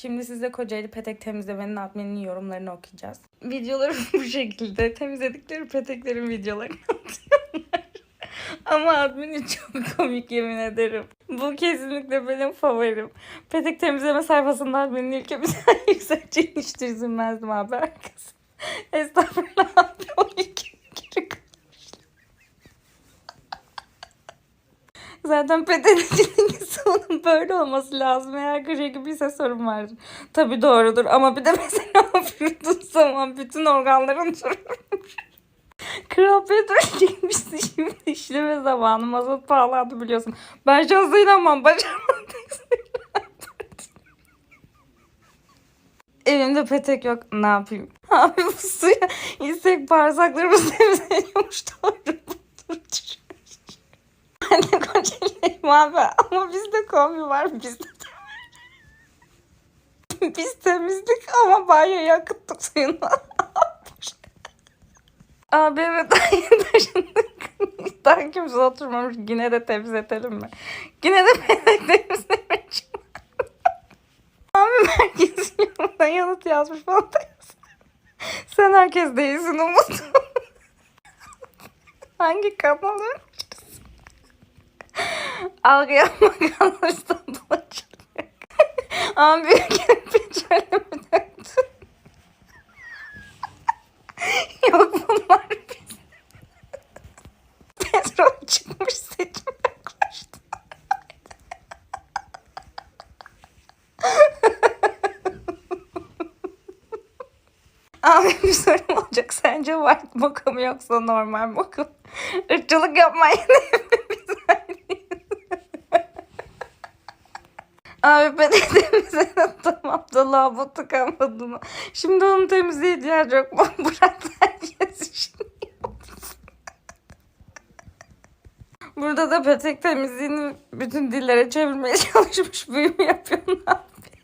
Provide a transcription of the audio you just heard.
Şimdi size Kocaeli petek temizlemenin admininin yorumlarını okuyacağız. Videoları bu şekilde. Temizledikleri peteklerin videolarını. Ama admini çok komik yemin ederim. Bu kesinlikle benim favorim. Petek temizleme sayfasında adminin yükseleceğini hiç düşünmezdim abi arkası. Estağfurullah abi o ilk Zaten pedenecinin sonun böyle olması lazım. Eğer gri gibiyse sorun vardır. Tabii doğrudur ama bir de mesela oturduğun zaman bütün organların dururmuş. Kral Petro çekmişti şimdi işleme zamanı. Mazot pahalandı biliyorsun. Ben şansa inanmam. Başaramadım. Elimde petek yok. Ne yapayım? Abi bu suya istek bağırsaklarımız temizleniyormuş. Doğru budur. Ben de Kocaeli'yim abi ama bizde kombi var bizde. Biz temizlik ama banyoyu akıttık suyunu. abi evet taşındık. Daha kimse oturmamış. Yine de temizletelim mi? Yine de petek temizlemek Abi herkes yorumdan yanıt yazmış falan. Sen herkes değilsin Umut. Hangi kanalı? Algı yapmak alırsa bulaşacak. Ama büyük petrole mi döktün? Yok bunlar biz. Petrol çıkmış seçim yaklaştı. Abi bir sorum olacak. Sence white mocha mı yoksa normal mocha mı? Irkçılık yapmayın. Ben temizledim tamam da lavabo tıkanmadı mı? Şimdi onun temizliğe ihtiyacı yok mu? Bırak herkes işini. Burada da petek temizliğini bütün dillere çevirmeye çalışmış büyümü yapıyor ne yapıyor?